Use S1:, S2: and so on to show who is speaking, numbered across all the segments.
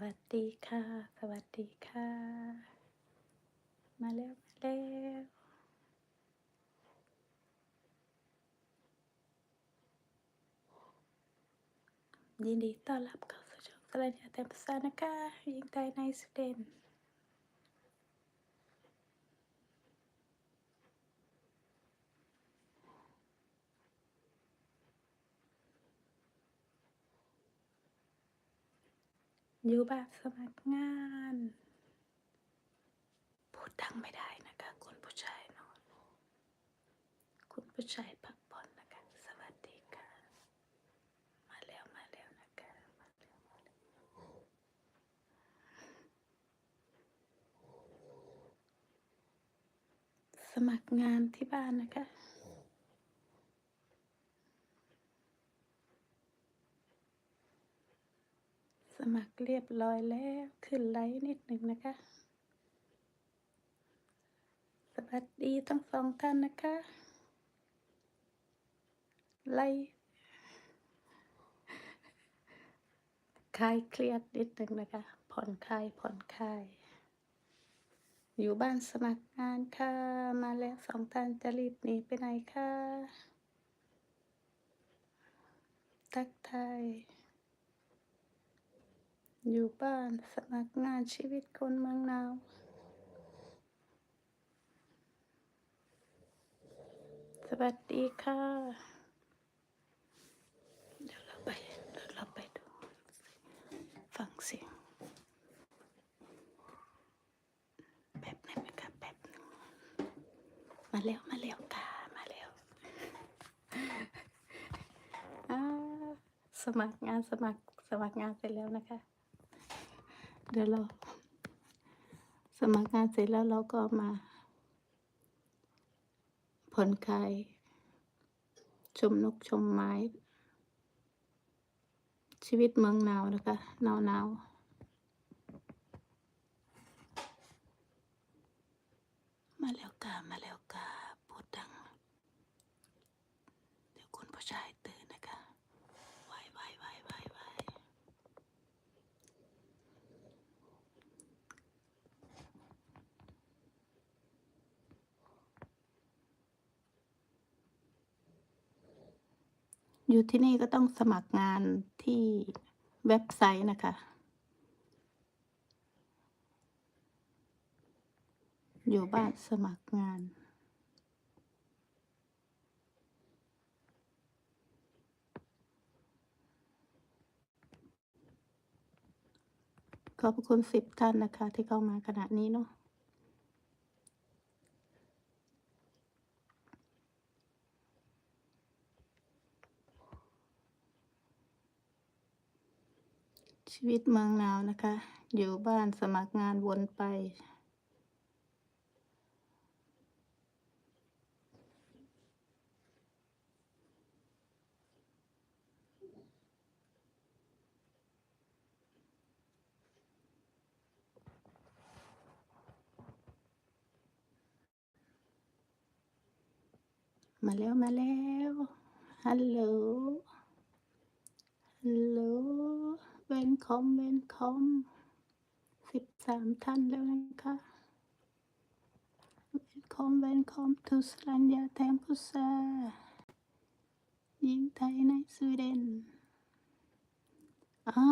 S1: วัสดีค่ะ สวัสดีค่ะ มาแล้วมาแล้วยินดีต้อนรับเข้าสู่ช่องสลัญญาเต็มสานะคะยิงไทยในสวีเดน อยู่แบ้านสมัครงาน พูดดังไม่ได้นะคะ คุณผู้ชายนอน คุณผู้ชายพักผ่อนนะคะ สวัสดีค่ะ มาแล้วมาแล้วนะคะ มาแล้วมาแล้วสมัครงานที่บ้านนะคะ สมัคร เรียบร้อยแล้วขึ้นไลน์นิดหนึ่งนะคะ สวัสดีทั้งสองท่านนะคะ ไลคลายเครียดนิดหนึ่งนะคะ ผ่อนคลายผ่อนคลายอยู่บ้านสมัครงานค่ะ มาแล้วสองท่านจะรีบหนีไปไหนคะทักทาย อยู่บ้านสมัครงานชีวิตคนเมืองหนาวสวัสดีค่ะ เดี๋ยวเราไปเดี๋ยวเราไปดูฟังเสียงแบบหนึงนะคะแบบหนึงมาแล้วมาแล้วค่ะมาแล้วอ่าสมัครงานสมัครสมัครงานเสร็จแล้วนะคะ เดี๋ยวเรา สมัครงานเสร็จแล้วเราก็มาผ่อนคลายชมนกชมไม้ ชีวิตเมืองหนาวนะคะหนาวหนาวมาแล้วกามาแล้วกาพูดดัง เดี๋ยวคุณผู้ชายตื่นนะคะไวไวไวไวไว อยู่ที่นี่ก็ต้องสมัครงานที่เว็บไซต์นะคะ อยู่บ้านสมัครงาน ขอบคุณสิบท่านนะคะ ที่เข้ามาขณะนี้เนาะ ชีวิตเมืองหนาวนะคะ อยู่บ้านสมัครงานวนไป มาแล้ว มาแล้ว ฮัลโหล ฮัลโหล เวนคอมเวนคอมสิบสามท่านแล้วนะคะเวนคอมเวนคอมทูสลัญญาแทมพุซาหญิงไทยในสวีเดนอ่า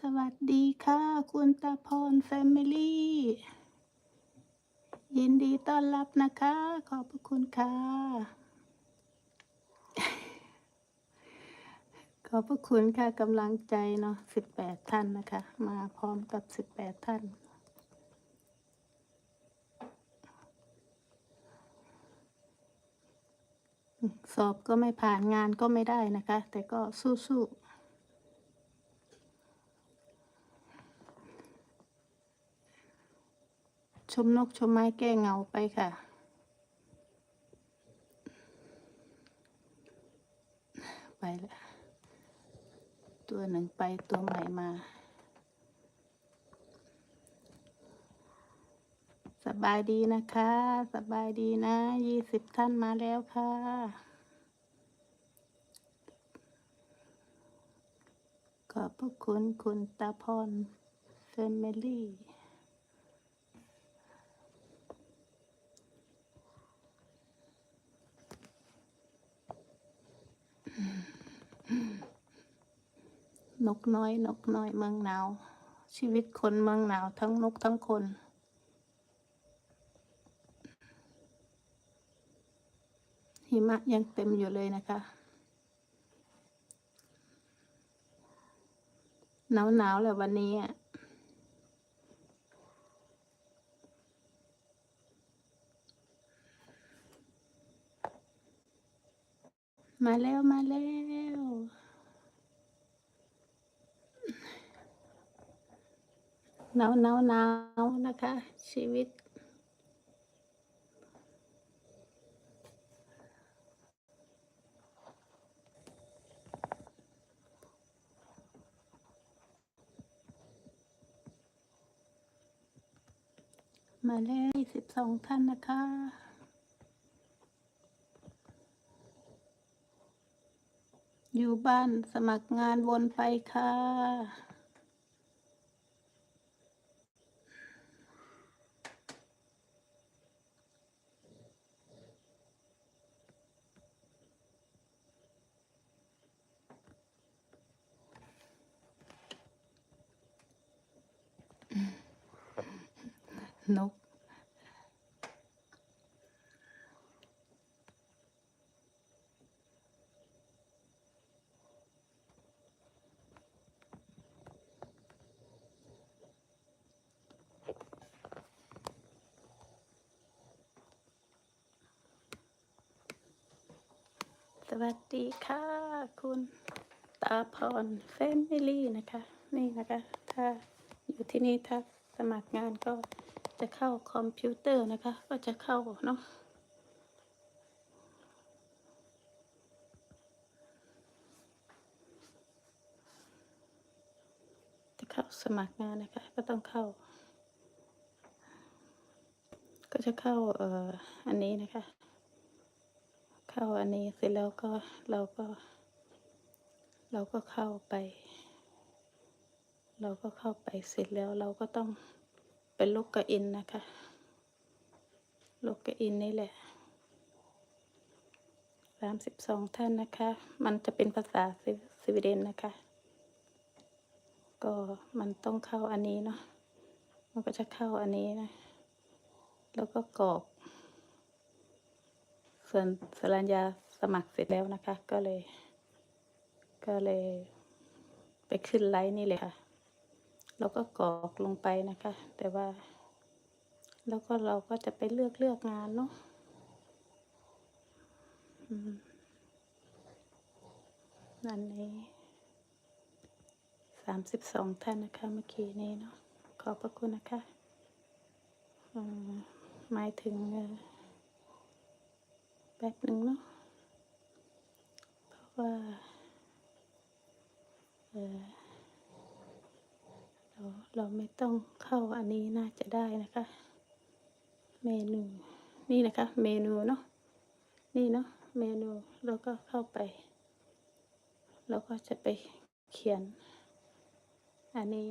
S1: สวัสดีค่ะ คุณตาพรแฟมิลี่ยินดีต้อนรับนะคะ ขอบพระคุณค่ะ ขอบพระคุณค่ะกำลังใจเนาะสิบแปดท่านนะคะ มาพร้อมกับสิบแปดท่านสอบก็ไม่ผ่านงานก็ไม่ได้นะคะ แต่ก็สู้ๆชมนกชมไม้แก้เงาไปค่ะ ไปแล้ว ตัวหนึ่งไปตัวใหม่มาสบายดีนะคะ สบายดีนะ ยี่สิบท่านมาแล้วค่ะ ขอบพระคุณคุณตาพร Family นกน้อย นกน้อยเมืองหนาว ชีวิตคนเมืองหนาวทั้งนกทั้งคนหิมะยังเต็มอยู่เลยนะคะ หนาวหนาวๆแหละวันนี้อะมาแล้ว มาแล้ว หนาวหนาวหนาวนะคะ ชีวิต มาแล้วสิบสองท่านนะคะอยู่บ้านสมัครงานวนไปค่ะ นก สวัสดีค่ะ คุณตาพรแฟมิลี่นะคะ นี่นะคะ ถ้าอยู่ที่นี่ถ้าสมัครงานก็ จะเข้าคอมพิวเตอร์นะคะ ก็จะเข้าเนาะจะเข้าสมัครงานนะคะ ก็ต้องเข้า ก็จะเข้าเอ่ออันนี้นะคะ เข้าอันนี้เสร็จแล้วก็เราก็ เราก็เข้าไป เราก็เข้าไปเสร็จแล้วเราก็ต้อง ไปลกกอินนะคะลกกอินนี่แหละสามสิบสองท่านนะคะ มันจะเป็นภาษาสสวีเดนนะคะ ก็มันต้องเข้าอันนี้เนาะ มันก็จะเข้าอันนี้นะ แล้วก็กรอกส่วนสรัญญาสมัครเสร็จแล้วนะคะ ก็เลย ก็เลย ไปขึ้นไลน์นี่เลยค่ะ แล้วก็กรอกลงไปนะคะ แต่ว่า แล้วก็เราก็จะไปเลือกเลือกงานเนาะนั่นนี้สามสิบสองท่านนะคะ เมื่อกี้นี้เนาะขอบพระคุณนะคะหมายถึงแป๊บหนึ่งเนาะเพราะว่าเออ เราเราไม่ต้องเข้าอันนี้น่าจะได้นะคะ เมนูนี่นะคะ เมนูเนาะนี่เนาะเมนูเราก็เข้าไปเราก็จะไปเขียน อันนี้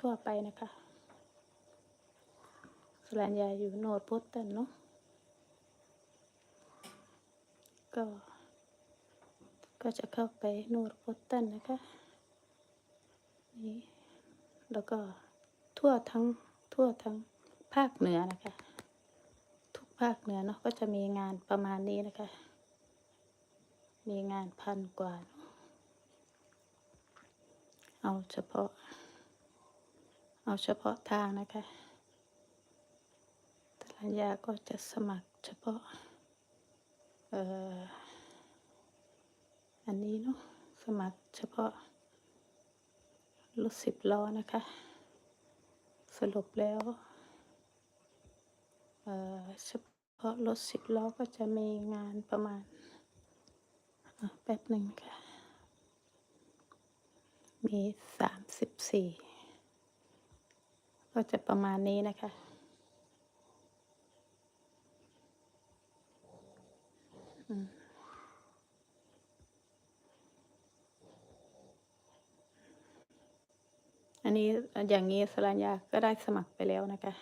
S1: ทั่วๆไปนะคะสรัญญาอยู่โนดโพสตันเนาะก็ก็จะเข้าไปโนูรโพสตันนะคะนี่ แล้วก็ทั่วทั้งทั่วทั้งภาคเหนือนะคะ ทุกภาคเหนือเนาะก็จะมีงานประมาณนี้นะคะ มีงานพันกว่า เอาเฉพาะ เอาเฉพาะทางนะคะตรัญญาก็จะสมัครเฉพาะ เอ่อ อันนี้เนาะสมัครเฉพาะ รถสิบล้อนะคะ สรุปแล้วเอ่อเฉพาะรถสิบล้อก็จะมีงานประมาณแป๊บหนึ่งค่ะ มีสามสิบสี่ก็จะประมาณนี้นะคะอืม อันนี้อย่างนี้สรัญญาก็ได้สมัครไปแล้วนะคะ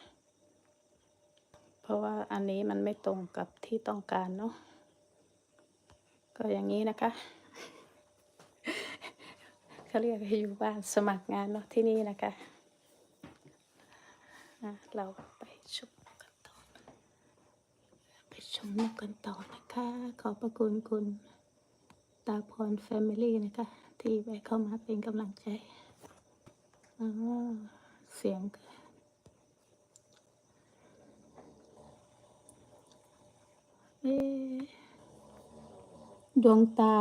S1: เพราะว่าอันนี้มันไม่ตรงกับที่ต้องการเนาะก็อย่างนี้นะคะเขาเรียกให้อยู่บ้านสมัครงานเนาะที่นี่นะคะเราไปชมกันต่อไปชมนกกันต่อนะคะ ขอบพระคุณคุณตาพรแฟมิลี่นะคะ ที่ไปเข้ามาเป็นกำลังใจ เสียง เอดวงตา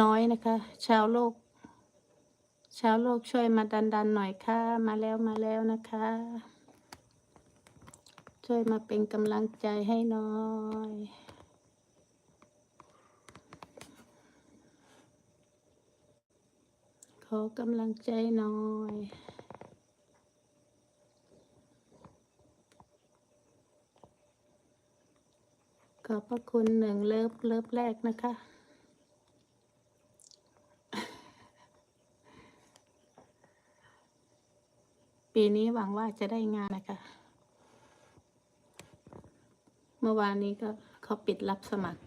S1: น้อยนะคะ ชาวโลก ชาวโลกช่วยมาดันดันหน่อยค่ะ มาแล้วมาแล้วนะคะ ช่วยมาเป็นกำลังใจให้น่อย ขอกำลังใจหน่อยขอบพระคุณหนึ่งเลิฟเลิฟแรกนะคะ ปีนี้หวังว่าจะได้งานนะคะ เมื่อวานนี้ก็เขาปิดรับสมัคร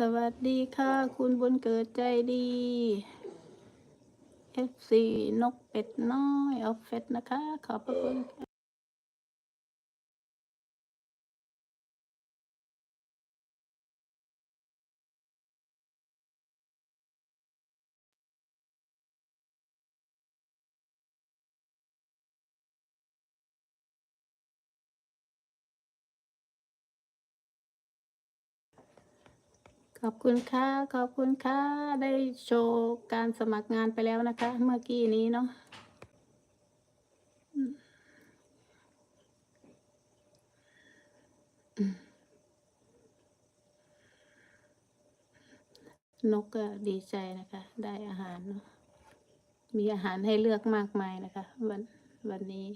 S1: สวัสดีค่ะ คุณบุญเกิดใจดี FC นกเป็ดน้อยออฟเฟตนะคะ ขอบพระคุณค่ะ ขอบคุณค่ะ ขอบคุณค่ะ ได้โชว์การสมัครงานไปแล้วนะคะ เมื่อกี้นี้เนาะนกก็ดีใจนะคะ ได้อาหารเนาะมีอาหารให้เลือกมากมายนะคะ วันวันนี้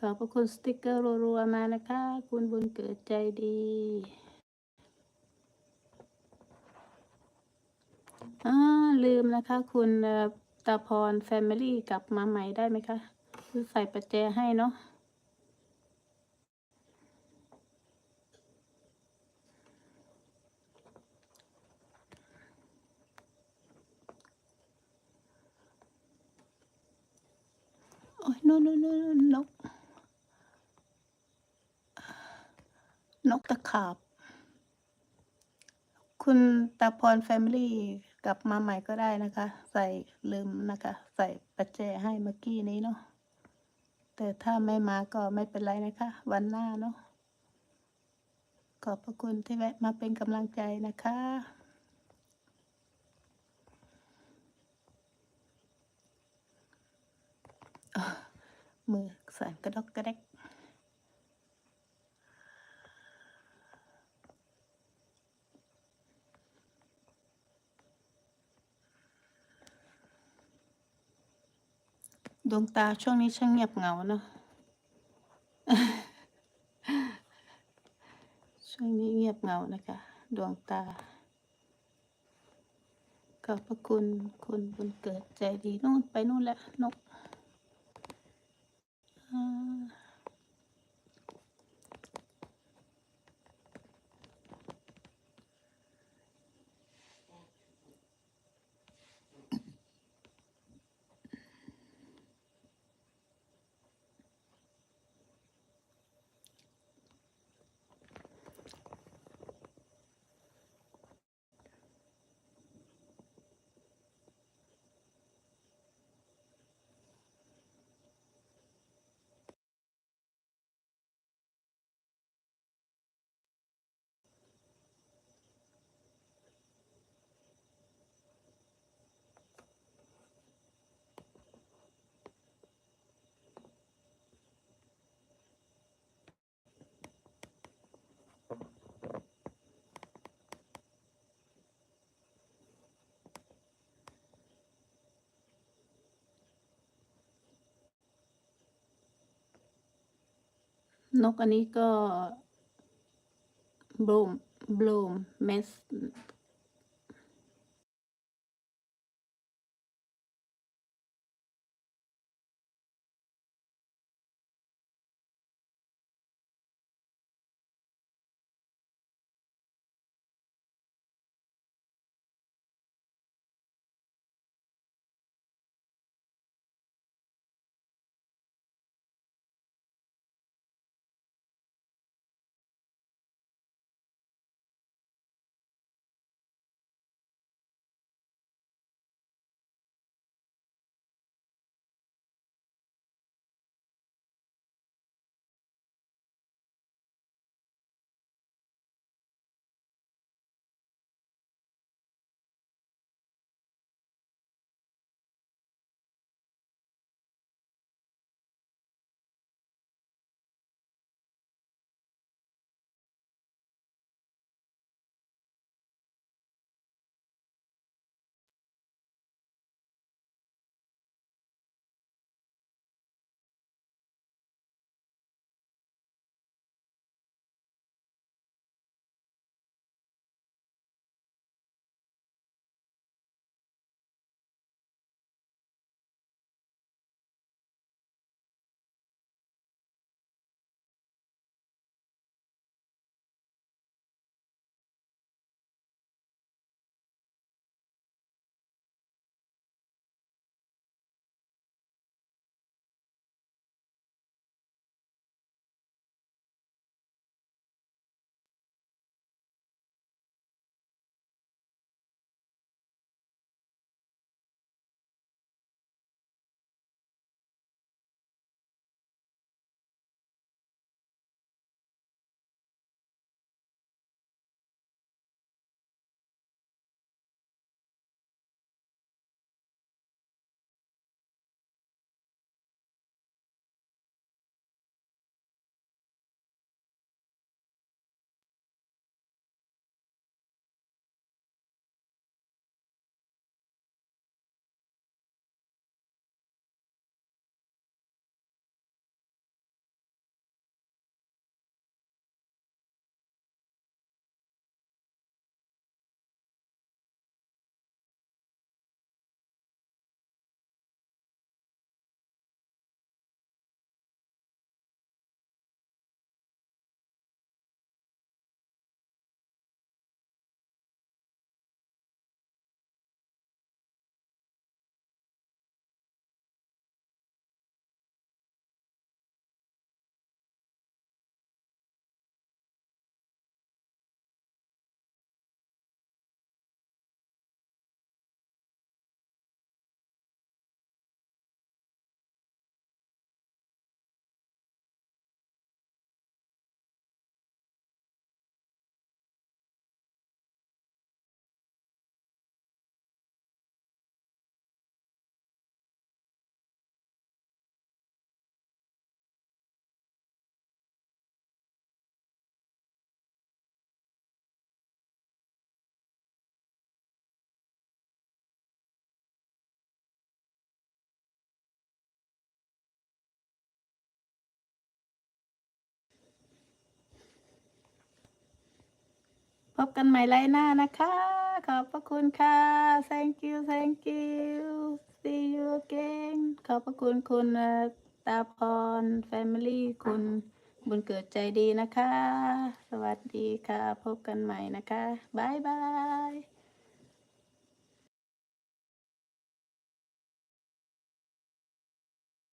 S1: ขอบพระคุณสติกเกอร์รัวๆมานะคะ คุณบุญเกิดใจดี อ่าลืมนะคะ คุณตาพรแฟมิลี่กลับมาใหม่ได้ไหมคะคือใส่ประแจให้เนาะโอ้ยนู่นนู่นนู่นนก นกตะขาบ คุณตาพรแฟมิลี่ กลับมาใหม่ก็ได้นะคะ ใส่ลืมนะคะ ใส่ประแจให้เมื่อกี้นี้เนาะแต่ถ้าไม่มาก็ไม่เป็นไรนะคะ วันหน้าเนาะขอบพระคุณที่แวะมาเป็นกำลังใจนะคะ มือสั่นกระดกกระเดก ดวงตาช่วงนี้ช่างเงียบเหงาเนาะช่วงนี้เงียบเหงานะคะ ดวงตาขอบพระคุณคุณบุญเกิดใจดีนู่นไปนู่นแล้วนก นกอันนี้ก็บลูมบลูมเมส พบกันใหม่ไลน์หน้านะคะ ขอบพระคุณค่ะ thank you thank you see you again ขอบพระคุณคุณตาพร family คุณบุญเกิดใจดีนะคะ สวัสดีค่ะ พบกันใหม่นะคะ บ๊ายบาย